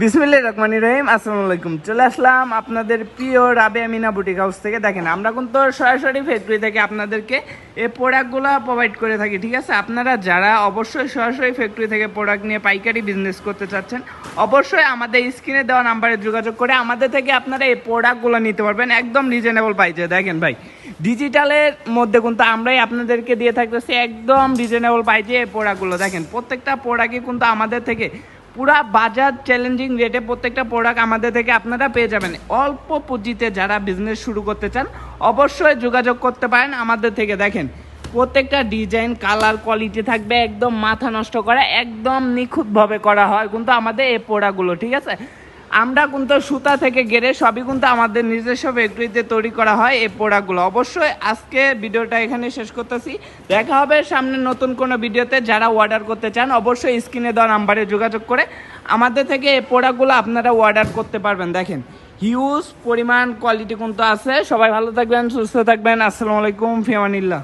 বিসমিল্লাহ রহমান রহিম, আসসালামু আলাইকুম। চলে আসলাম আপনাদের প্রিয় রাবে আমিনা বুটিক হাউস থেকে। দেখেন, আমরা কিন্তু সরাসরি ফ্যাক্টরি থেকে আপনাদেরকে এই প্রোডাক্টগুলো প্রোভাইড করে থাকি, ঠিক আছে? আপনারা যারা অবশ্যই সরাসরি ফ্যাক্টরি থেকে প্রোডাক্ট নিয়ে পাইকারি বিজনেস করতে চাচ্ছেন, অবশ্যই আমাদের স্ক্রিনে দেওয়া নাম্বারে যোগাযোগ করে আমাদের থেকে আপনারা এই প্রোডাক্টগুলো নিতে পারবেন, একদম রিজনেবল পাইছে দেখেন ভাই ডিজিটালের মধ্যে কিন্তু আমরাই আপনাদেরকে দিয়ে থাকতেছি একদম রিজনেবল পাইছে এই প্রোডাক্টগুলো দেখেন, প্রত্যেকটা প্রোডাক্টই কিন্তু আমাদের থেকে পুরা বাজার চ্যালেঞ্জিং রেটে প্রত্যেকটা প্রোডাক্ট আমাদের থেকে আপনারা পেয়ে যাবেন। অল্প পুঁজিতে যারা বিজনেস শুরু করতে চান, অবশ্যই যোগাযোগ করতে পারেন আমাদের থেকে। দেখেন, প্রত্যেকটা ডিজাইন কালার কোয়ালিটি থাকবে, একদম মাথা নষ্ট করা, একদম নিখুঁতভাবে করা হয় কিন্তু আমাদের এই প্রোডাক্টগুলো ঠিক আছে? আমরা কিন্তু সুতা থেকে গেড়ে সবই কিন্তু আমাদের নিজস্ব ফ্যাক্টরিতে তৈরি করা হয় এই প্রোডাক্টগুলো অবশ্যই আজকে ভিডিওটা এখানে শেষ করতেছি। দেখা হবে সামনে নতুন কোনো ভিডিওতে। যারা অর্ডার করতে চান, অবশ্যই স্ক্রিনে দেওয়া নাম্বারে যোগাযোগ করে আমাদের থেকে এই প্রোডাক্টগুলো আপনারা অর্ডার করতে পারবেন। দেখেন হিউজ পরিমাণ কোয়ালিটি কিন্তু আছে। সবাই ভালো থাকবেন, সুস্থ থাকবেন। আসসালামু আলাইকুম, ফিয়ামানিল্লাহ।